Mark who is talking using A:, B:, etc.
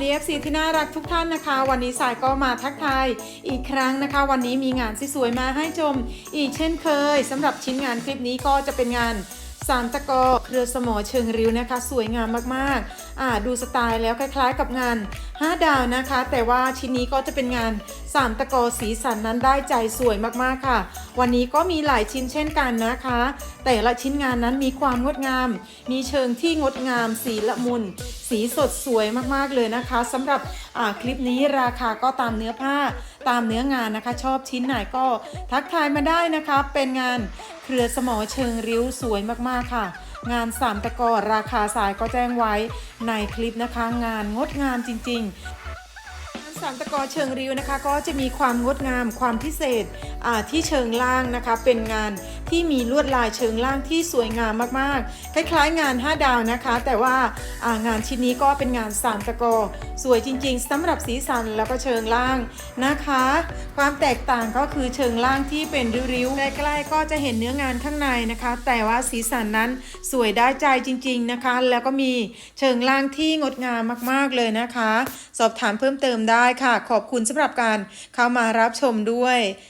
A: ดี FC ที่น่ารักทุกท่านนะคะ วันนี้สายก็มาทักทายอีกครั้งนะคะ วันนี้มีงานสวยๆมาให้ชม อีกเช่นเคยสำหรับชิ้นงานคลิปนี้ก็จะเป็นงาน สามตะกอเครือสมอเชิงริ้วนะคะ สวยงามมากๆอ่าดูสไตล์แล้วคล้ายๆกับงาน 5 ดาวนะคะ แต่ว่าชิ้นนี้ก็จะเป็นงานสามตะกอสีสันนั้นได้ใจสวยมากๆค่ะ วันนี้ก็มีหลายชิ้นเช่นกันนะคะ แต่ละชิ้นงานนั้นมีความงดงาม มีเชิงที่งดงาม สีละมุน สีสดสวยมากๆเลยนะคะสำหรับคลิปนี้ราคาก็ตามเนื้อผ้าตามเนื้องานนะคะ ชอบชิ้นไหนก็ทักทายมาได้นะคะ เป็นงาน เครือสมอเชิงริ้วสวยมากๆค่ะ งานสามตะกอราคาสายก็แจ้งไว้ในคลิปนะคะ งานงดงามจริงๆ สามตะกอเชิงริ้วนะคะก็จะมีความงดงามความพิเศษที่เชิงล่างนะคะ เป็นงานที่มีลวดลายเชิงล่างที่สวยงามมากๆ คล้ายๆ งาน 5 ดาวนะคะ แต่ว่างานชิ้นนี้ก็เป็นงานสามตะกอสวยจริงๆสำหรับสีสันแล้วก็เชิงล่างนะคะ ความแตกต่างก็คือเชิงล่างที่เป็นริ้วๆใกล้ๆก็จะเห็นเนื้องานข้างในนะคะ แต่ว่าสีสันนั้นสวยได้ใจจริง ๆนะคะ แล้วก็มีเชิงล่างที่งดงามมากๆเลยนะคะ สอบถามเพิ่มเติมได้ค่ะ ขอบคุณสำหรับการเข้ามารับชมด้วย